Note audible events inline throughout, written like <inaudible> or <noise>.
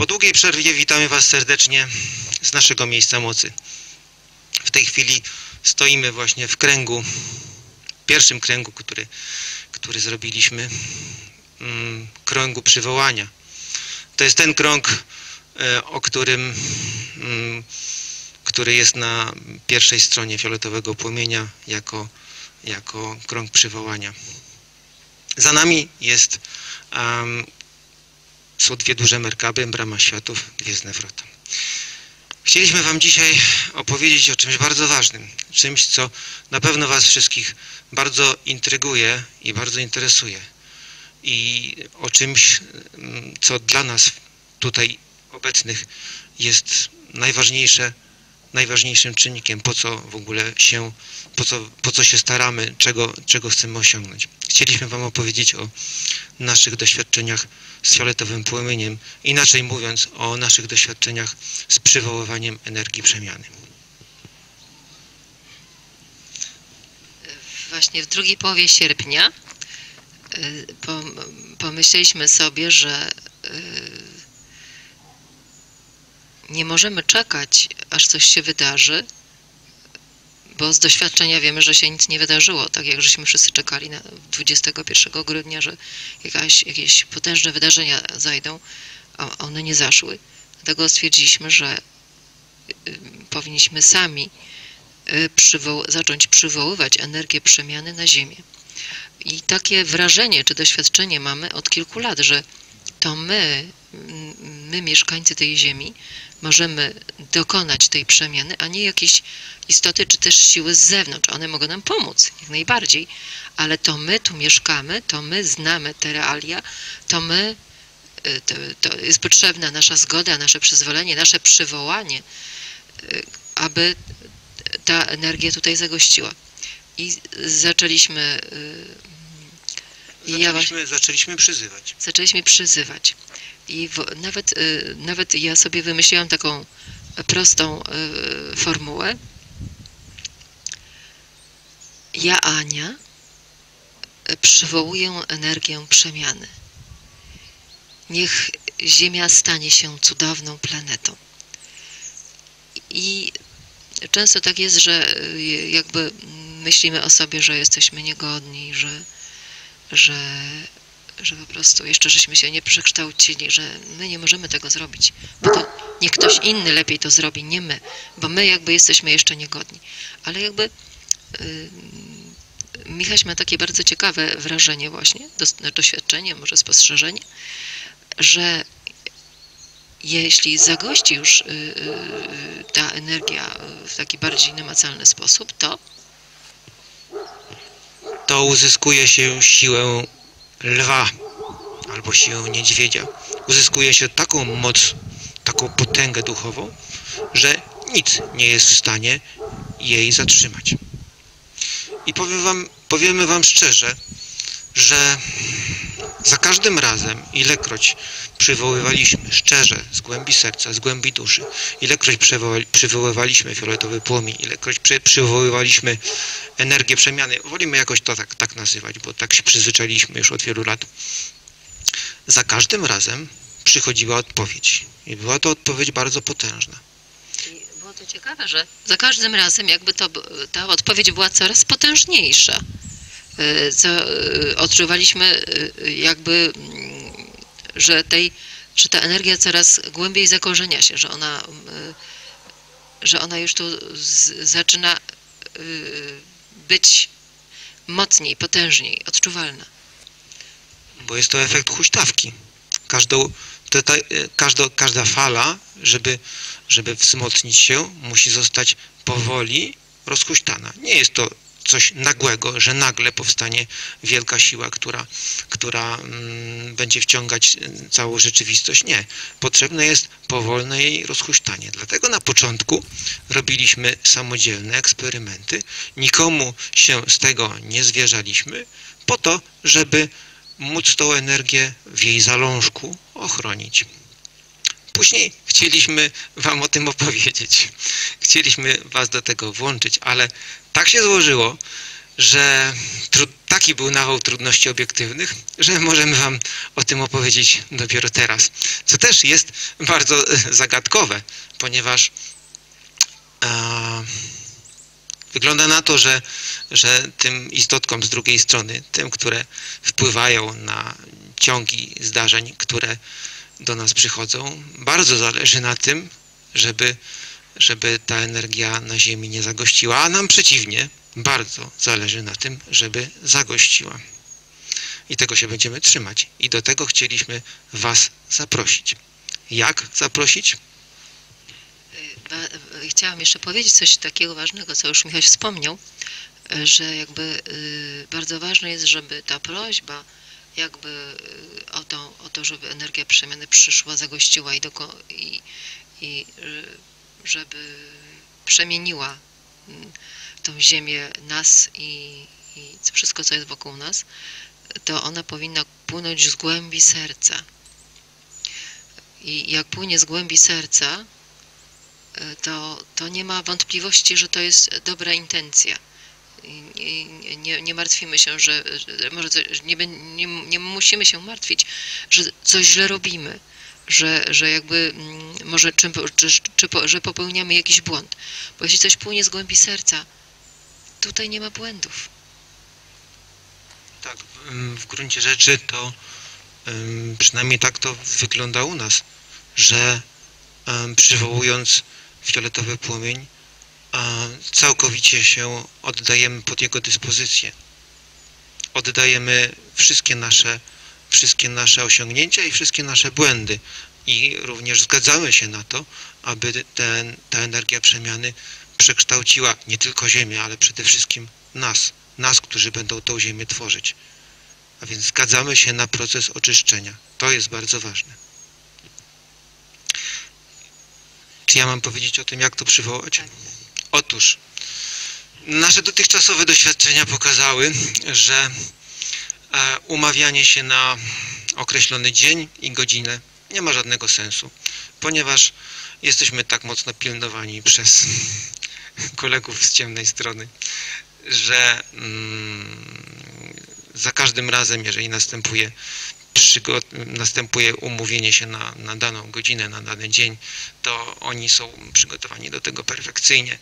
Po długiej przerwie witamy Was serdecznie z naszego miejsca mocy. W tej chwili stoimy właśnie w kręgu, pierwszym kręgu, który, który zrobiliśmy, mm, kręgu przywołania. To jest ten krąg, e, o którym, mm, który jest na pierwszej stronie fioletowego płomienia jako, jako krąg przywołania. Za nami jest um, są dwie duże merkaby, brama światów, gwiezdne wrota. Chcieliśmy Wam dzisiaj opowiedzieć o czymś bardzo ważnym, czymś, co na pewno Was wszystkich bardzo intryguje i bardzo interesuje. I o czymś, mm, co dla nas tutaj obecnych jest najważniejsze, najważniejszym czynnikiem, po co w ogóle się, po co, po co się staramy, czego, czego chcemy osiągnąć. Chcieliśmy Wam opowiedzieć o naszych doświadczeniach z fioletowym płomieniem, inaczej mówiąc o naszych doświadczeniach z przywoływaniem energii przemiany. Właśnie w drugiej połowie sierpnia y, pomyśleliśmy sobie, że y, nie możemy czekać, aż coś się wydarzy, bo z doświadczenia wiemy, że się nic nie wydarzyło, tak jak żeśmy wszyscy czekali na 21 grudnia, że jakaś, jakieś potężne wydarzenia zajdą, a one nie zaszły. Dlatego stwierdziliśmy, że y, powinniśmy sami y, zacząć przywoływać energię przemiany na Ziemię. I takie wrażenie czy doświadczenie mamy od kilku lat, że to my, my mieszkańcy tej Ziemi, możemy dokonać tej przemiany, a nie jakieś istoty czy też siły z zewnątrz. One mogą nam pomóc, jak najbardziej, ale to my tu mieszkamy, to my znamy te realia, to my, y, to, to jest potrzebna nasza zgoda, nasze przyzwolenie, nasze przywołanie, y, aby ta energia tutaj zagościła. I zaczęliśmy Zaczęliśmy, ja, zaczęliśmy przyzywać. Zaczęliśmy przyzywać. I w, nawet, y, nawet ja sobie wymyśliłam taką prostą y, formułę. Ja, Ania, przywołuję energię przemiany. Niech Ziemia stanie się cudowną planetą. I często tak jest, że y, jakby myślimy o sobie, że jesteśmy niegodni, że, że że po prostu jeszcze żeśmy się nie przekształcili, że my nie możemy tego zrobić, bo to nie ktoś inny lepiej to zrobi, nie my, bo my jakby jesteśmy jeszcze niegodni. Ale jakby yy, Michaś ma takie bardzo ciekawe wrażenie właśnie, doświadczenie, może spostrzeżenie, że jeśli zagości już yy, yy, ta energia w taki bardziej namacalny sposób, to to uzyskuje się siłę lwa albo siłę niedźwiedzia. Uzyskuje się taką moc, taką potęgę duchową, że nic nie jest w stanie jej zatrzymać. I powiem wam, powiemy wam szczerze, że za każdym razem, ilekroć przywoływaliśmy szczerze, z głębi serca, z głębi duszy, ilekroć przywoływaliśmy fioletowy płomień, ilekroć przy, przywoływaliśmy energię przemiany, wolimy jakoś to tak, tak nazywać, bo tak się przyzwyczailiśmy już od wielu lat, za każdym razem przychodziła odpowiedź. I była to odpowiedź bardzo potężna. I było to ciekawe, że za każdym razem jakby to, ta odpowiedź była coraz potężniejsza. Co e, odczuwaliśmy e, jakby, mm, że, tej, że ta energia coraz głębiej zakorzenia się, że ona, że ona już tu zaczyna być mocniej, potężniej, odczuwalna. Bo jest to efekt huśtawki. Każdą, to ta, każda, każda fala, żeby, żeby wzmocnić się, musi zostać powoli rozhuśtana. Nie jest to coś nagłego, że nagle powstanie wielka siła, która, która mm, będzie wciągać y, całą rzeczywistość. Nie. Potrzebne jest powolne jej rozhuśtanie. Dlatego na początku robiliśmy samodzielne eksperymenty. Nikomu się z tego nie zwierzaliśmy, po to, żeby móc tą energię w jej zalążku ochronić. Później chcieliśmy Wam o tym opowiedzieć. Chcieliśmy Was do tego włączyć, ale tak się złożyło, że taki był nawał trudności obiektywnych, że możemy Wam o tym opowiedzieć dopiero teraz. Co też jest bardzo e, zagadkowe, ponieważ e, wygląda na to, że, że tym istotkom z drugiej strony, tym, które wpływają na ciągi zdarzeń, które do nas przychodzą, bardzo zależy na tym, żeby, żeby ta energia na Ziemi nie zagościła, a nam przeciwnie, bardzo zależy na tym, żeby zagościła. I tego się będziemy trzymać. I do tego chcieliśmy Was zaprosić. Jak zaprosić? Ba- Chciałam jeszcze powiedzieć coś takiego ważnego, co już Michał wspomniał, e, że jakby y, bardzo ważne jest, żeby ta prośba jakby y, o to, o to żeby energia przemiany przyszła, zagościła i, doko- i, i y, żeby przemieniła mm, tą ziemię, nas i, i wszystko, co jest wokół nas, to ona powinna płynąć z głębi serca. I jak płynie z głębi serca, y, to, to nie ma wątpliwości, że to jest dobra intencja. I, nie, nie martwimy się, że, że może nie, nie, nie musimy się martwić, że coś źle robimy, że, że jakby mm, może czym, czy, czy, że popełniamy jakiś błąd. Bo jeśli coś płynie z głębi serca, tutaj nie ma błędów. Tak, w- gruncie rzeczy to przynajmniej tak to wygląda u nas, że przywołując fioletowy płomień, całkowicie się oddajemy pod jego dyspozycję. Oddajemy wszystkie nasze, wszystkie nasze osiągnięcia i wszystkie nasze błędy. I również zgadzamy się na to, aby ten, ta energia przemiany przekształciła nie tylko Ziemię, ale przede wszystkim nas, nas, którzy będą tą Ziemię tworzyć. A więc zgadzamy się na proces oczyszczenia. To jest bardzo ważne. Czy ja mam powiedzieć o tym, jak to przywołać? Otóż, nasze dotychczasowe doświadczenia pokazały, że e, umawianie się na określony dzień i godzinę nie ma żadnego sensu, ponieważ jesteśmy tak mocno pilnowani przez kolegów z ciemnej strony, że mm, za każdym razem, jeżeli następuje następuje umówienie się na, na daną godzinę, na dany dzień, to oni są przygotowani do tego perfekcyjnie.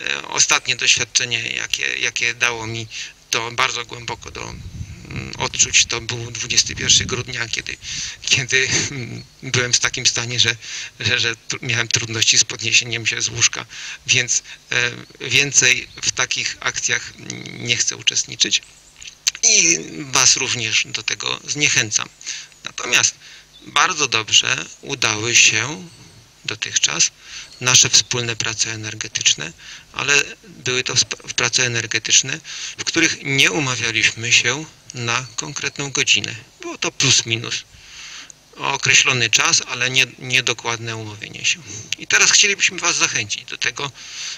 E, Ostatnie doświadczenie, jakie, jakie dało mi to bardzo głęboko do mm, odczuć, to był 21 grudnia, kiedy, kiedy mm, byłem w takim stanie, że, że, że miałem trudności z podniesieniem się z łóżka, więc e, więcej w takich akcjach nie chcę uczestniczyć i Was również do tego zniechęcam. Natomiast bardzo dobrze udały się dotychczas nasze wspólne prace energetyczne, ale były to prace energetyczne, w których nie umawialiśmy się na konkretną godzinę. Było to plus minus określony czas, ale nie, niedokładne umówienie się. I teraz chcielibyśmy Was zachęcić do tego,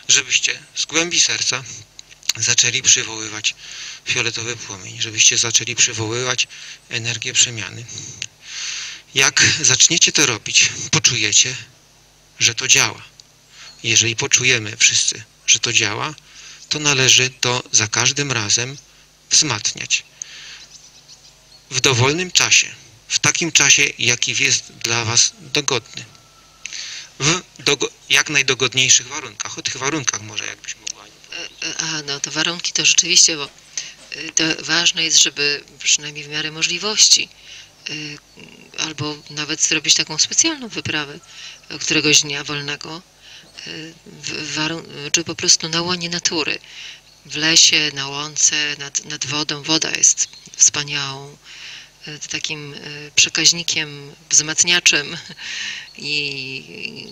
żebyście z głębi serca zaczęli przywoływać fioletowy płomień, żebyście zaczęli przywoływać energię przemiany. Jak zaczniecie to robić, poczujecie, że to działa. Jeżeli poczujemy wszyscy, że to działa, to należy to za każdym razem wzmacniać. W dowolnym czasie, w takim czasie, jaki jest dla Was dogodny. W jak najdogodniejszych warunkach. O tych warunkach może jakbyś mogła. A, no to warunki to rzeczywiście, bo y, to ważne jest, żeby przynajmniej w miarę możliwości y, albo nawet zrobić taką specjalną wyprawę e, któregoś dnia wolnego, y, czy po prostu na łonie natury, w lesie, na łące, nad, nad wodą. Woda jest wspaniałą y, takim y, przekaźnikiem, wzmacniaczem i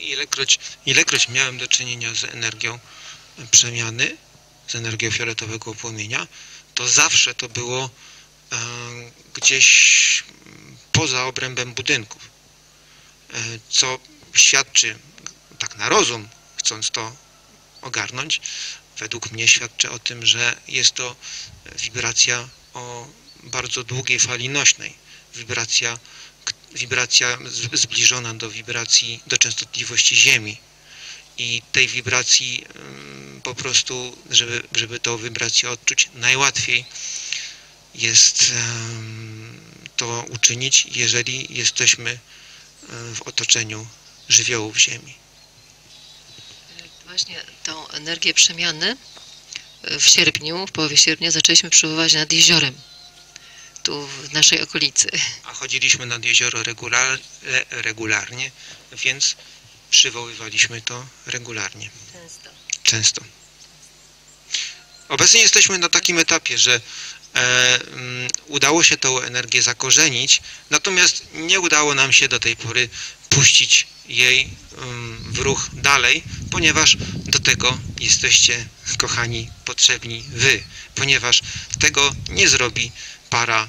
Ilekroć, ilekroć miałem do czynienia z energią przemiany, z energią fioletowego płomienia, to zawsze to było e, gdzieś poza obrębem budynków, e, co świadczy, tak na rozum, chcąc to ogarnąć, według mnie świadczy o tym, że jest to wibracja o bardzo długiej fali nośnej, wibracja wibracja zbliżona do wibracji, do częstotliwości Ziemi. i tej wibracji ym, po prostu, żeby, żeby tą wibrację odczuć, najłatwiej jest to uczynić, jeżeli jesteśmy y, w otoczeniu żywiołów Ziemi. Właśnie tą energię przemiany e, w sierpniu, w połowie sierpnia zaczęliśmy przywoływać nad jeziorem, tu w naszej okolicy. A chodziliśmy nad jezioro regular, regularnie, więc przywoływaliśmy to regularnie. Często. Często. Obecnie jesteśmy na takim etapie, że e, mm, udało się tą energię zakorzenić, natomiast nie udało nam się do tej pory puścić jej mm, w ruch dalej, ponieważ do tego jesteście, kochani, potrzebni wy, ponieważ tego nie zrobi para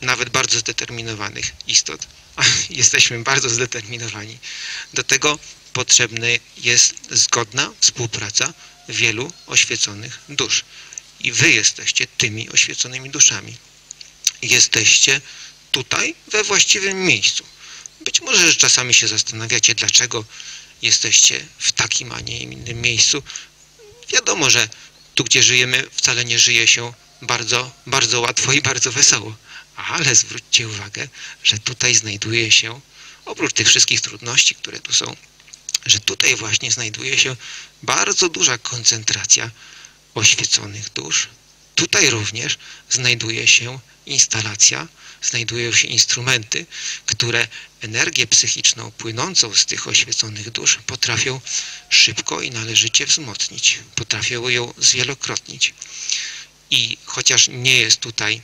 nawet bardzo zdeterminowanych istot. <laughs> Jesteśmy bardzo zdeterminowani. Do tego potrzebna jest zgodna współpraca wielu oświeconych dusz. I wy jesteście tymi oświeconymi duszami. Jesteście tutaj we właściwym miejscu. Być może, że czasami się zastanawiacie, dlaczego jesteście w takim, a nie innym miejscu. Wiadomo, że tu, gdzie żyjemy, wcale nie żyje się bardzo, bardzo łatwo i bardzo wesoło. Ale zwróćcie uwagę, że tutaj znajduje się, oprócz tych wszystkich trudności, które tu są, że tutaj właśnie znajduje się bardzo duża koncentracja oświeconych dusz. Tutaj również znajduje się instalacja, znajdują się instrumenty, które energię psychiczną płynącą z tych oświeconych dusz potrafią szybko i należycie wzmocnić, potrafią ją zwielokrotnić. I chociaż nie jest tutaj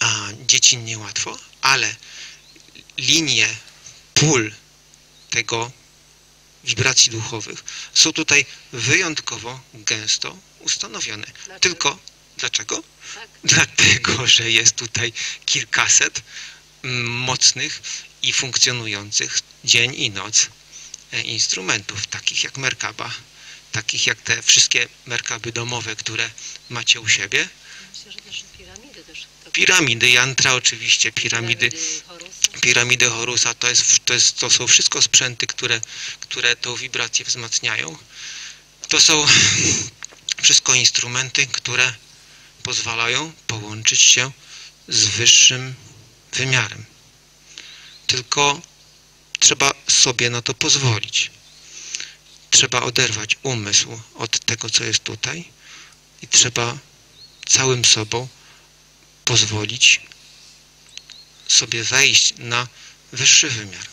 a, dziecinnie łatwo, ale linie pól tego wibracji duchowych są tutaj wyjątkowo gęsto ustanowione. Dlaczego? Tylko dlaczego? Tak. Dlatego, że jest tutaj kilkaset mocnych i funkcjonujących dzień i noc e, instrumentów, takich jak Merkaba, takich jak te wszystkie Merkaby domowe, które macie u siebie. Myślę, że też piramidy też. Piramidy, jantra oczywiście, piramidy, piramidy Horusa, to, jest, to, jest, to są wszystko sprzęty, które, które tą wibrację wzmacniają. To są <laughs> wszystko instrumenty, które pozwalają połączyć się z wyższym wymiarem. Tylko trzeba sobie na to pozwolić. Trzeba oderwać umysł od tego, co jest tutaj i trzeba całym sobą pozwolić sobie wejść na wyższy wymiar.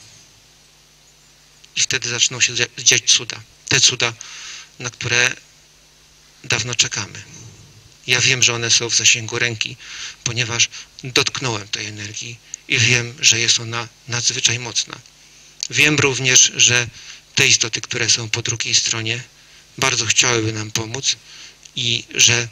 I wtedy zaczną się dzia- dziać cuda. Te cuda, na które dawno czekamy. Ja wiem, że one są w zasięgu ręki, ponieważ dotknąłem tej energii i wiem, że jest ona nadzwyczaj mocna. Wiem również, że te istoty, które są po drugiej stronie, bardzo chciałyby nam pomóc i że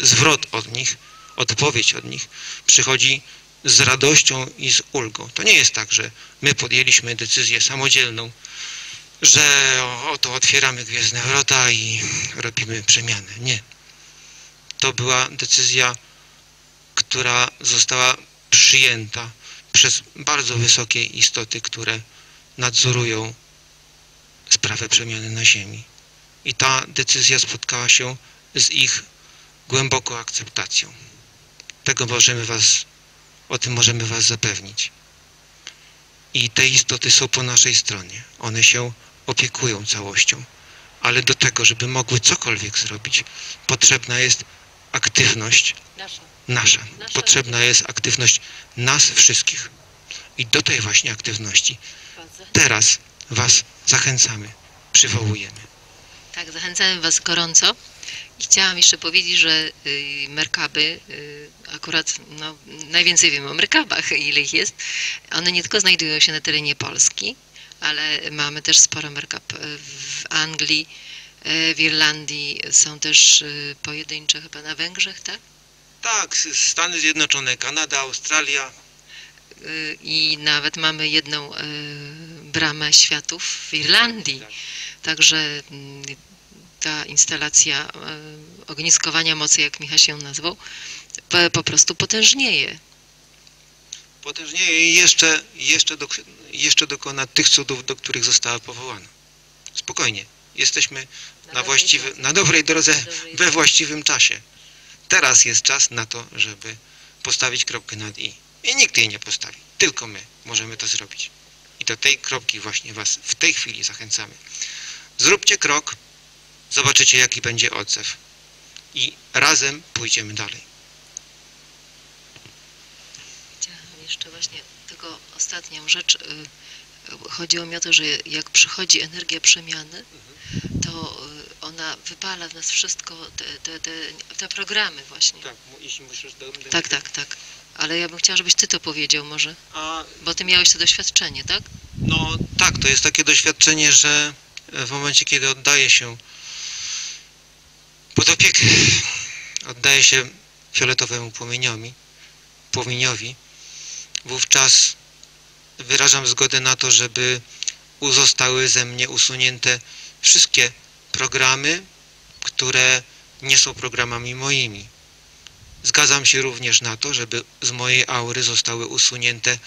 zwrot od nich, odpowiedź od nich przychodzi z radością i z ulgą. To nie jest tak, że my podjęliśmy decyzję samodzielną, że oto otwieramy gwiezdne wrota i robimy przemianę. Nie. To była decyzja, która została przyjęta przez bardzo wysokie istoty, które nadzorują sprawę przemiany na Ziemi. I ta decyzja spotkała się z ich głęboką akceptacją. Tego możemy was, o tym możemy was zapewnić. I te istoty są po naszej stronie. One się opiekują całością. Ale do tego, żeby mogły cokolwiek zrobić, potrzebna jest aktywność Nasza. Nasza. Potrzebna jest aktywność nas wszystkich. I do tej właśnie aktywności teraz was zachęcamy, przywołujemy. Tak, zachęcamy Was gorąco. I chciałam jeszcze powiedzieć, że y, merkaby, y, akurat no, najwięcej wiemy o merkabach, ile ich jest. One nie tylko znajdują się na terenie Polski, ale mamy też sporo merkab y, w Anglii, w Irlandii, są też pojedyncze chyba na Węgrzech, tak? Tak, Stany Zjednoczone, Kanada, Australia. Y, I nawet mamy jedną y, bramę światów w Irlandii. Także mm, ta instalacja e, ogniskowania mocy, jak Michał się nazwał, po, prostu potężnieje. potężnieje i jeszcze, jeszcze, do, jeszcze dokona tych cudów, do których została powołana. Spokojnie. Jesteśmy na, właściwy, na dobrej drodze we właściwym czasie. Teraz jest czas na to, żeby postawić kropkę nad i. I nikt jej nie postawi. Tylko my możemy to zrobić. I do tej kropki właśnie Was w tej chwili zachęcamy. Zróbcie krok, zobaczycie jaki będzie odzew. I razem pójdziemy dalej. Chciałam jeszcze właśnie tylko ostatnią rzecz. Chodziło mi o to, że jak przychodzi energia przemiany, to y, ona wypala w nas wszystko, te, te, te, te programy właśnie. Tak, jeśli musisz do, do Tak, tak, tak. Ale ja bym chciała, żebyś ty to powiedział może, A bo ty miałeś to doświadczenie, tak? No tak, to jest takie doświadczenie, że w momencie, kiedy oddaje się pod opiekę, oddaje się fioletowemu płomieniowi, płomieniowi, wówczas wyrażam zgodę na to, żeby zostały ze mnie usunięte wszystkie programy, które nie są programami moimi. Zgadzam się również na to, żeby z mojej aury zostały usunięte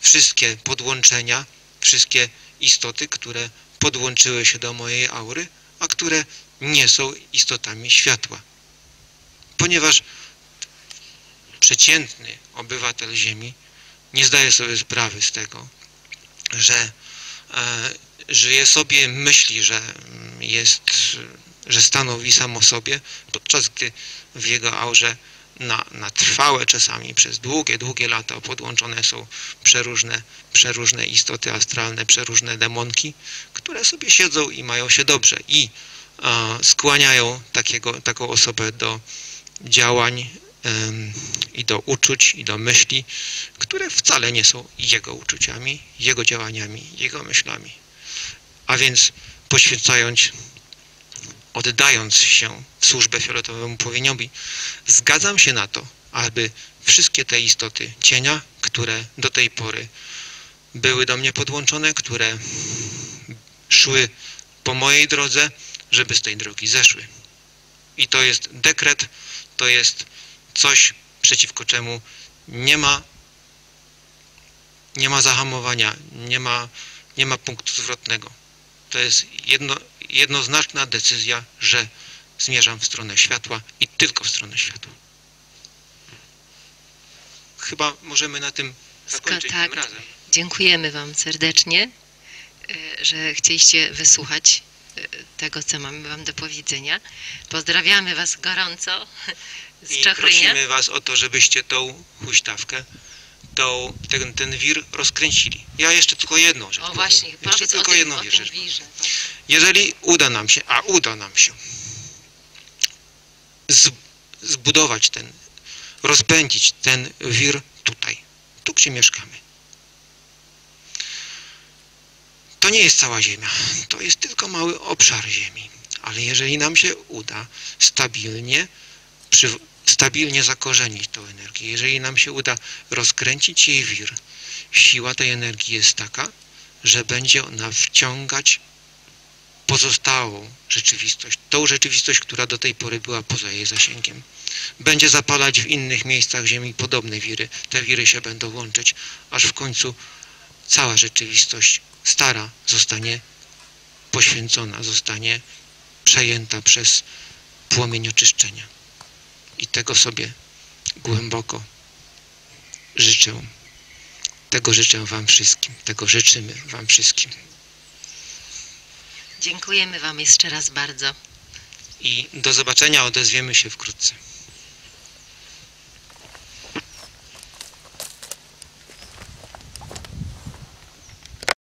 wszystkie podłączenia, wszystkie istoty, które podłączyły się do mojej aury, a które nie są istotami światła. Ponieważ przeciętny obywatel Ziemi nie zdaje sobie sprawy z tego, że e, żyje sobie, myśli, że mm, jest, że stanowi sam o sobie, podczas gdy w jego aurze na, na trwałe czasami przez długie, długie lata podłączone są przeróżne, przeróżne istoty astralne, przeróżne demonki, które sobie siedzą i mają się dobrze i a, skłaniają takiego, taką osobę do działań i do uczuć, i do myśli, które wcale nie są jego uczuciami, jego działaniami, jego myślami. A więc poświęcając, oddając się w służbę fioletowemu płomieniowi, zgadzam się na to, aby wszystkie te istoty cienia, które do tej pory były do mnie podłączone, które szły po mojej drodze, żeby z tej drogi zeszły. I to jest dekret, to jest coś, przeciwko czemu nie ma, nie ma zahamowania, nie ma, nie ma punktu zwrotnego. To jest jedno, jednoznaczna decyzja, że zmierzam w stronę światła i tylko w stronę światła. Chyba możemy na tym zakończyć tak. tym razem. Dziękujemy Wam serdecznie, y, że chcieliście wysłuchać y, tego, co mamy Wam do powiedzenia. Pozdrawiamy Was gorąco <laughs> I prosimy Was o to, żebyście tą huśtawkę, tą, ten, ten wir rozkręcili. Ja jeszcze tylko jedną rzecz O właśnie, Jeszcze tylko jedną tym rzecz. wirze. Jeżeli uda nam się, a uda nam się zbudować ten, rozpędzić ten wir tutaj, tu gdzie mieszkamy. To nie jest cała Ziemia, to jest tylko mały obszar Ziemi. Ale jeżeli nam się uda stabilnie, przy, stabilnie zakorzenić tą energię, jeżeli nam się uda rozkręcić jej wir, siła tej energii jest taka, że będzie ona wciągać pozostałą rzeczywistość, tą rzeczywistość, która do tej pory była poza jej zasięgiem. Będzie zapalać w innych miejscach Ziemi podobne wiry. Te wiry się będą łączyć, aż w końcu cała rzeczywistość stara zostanie poświęcona, zostanie przejęta przez płomień oczyszczenia. I tego sobie głęboko życzę. Tego życzę Wam wszystkim. Tego życzymy Wam wszystkim. Dziękujemy Wam jeszcze raz bardzo. I do zobaczenia, odezwiemy się wkrótce.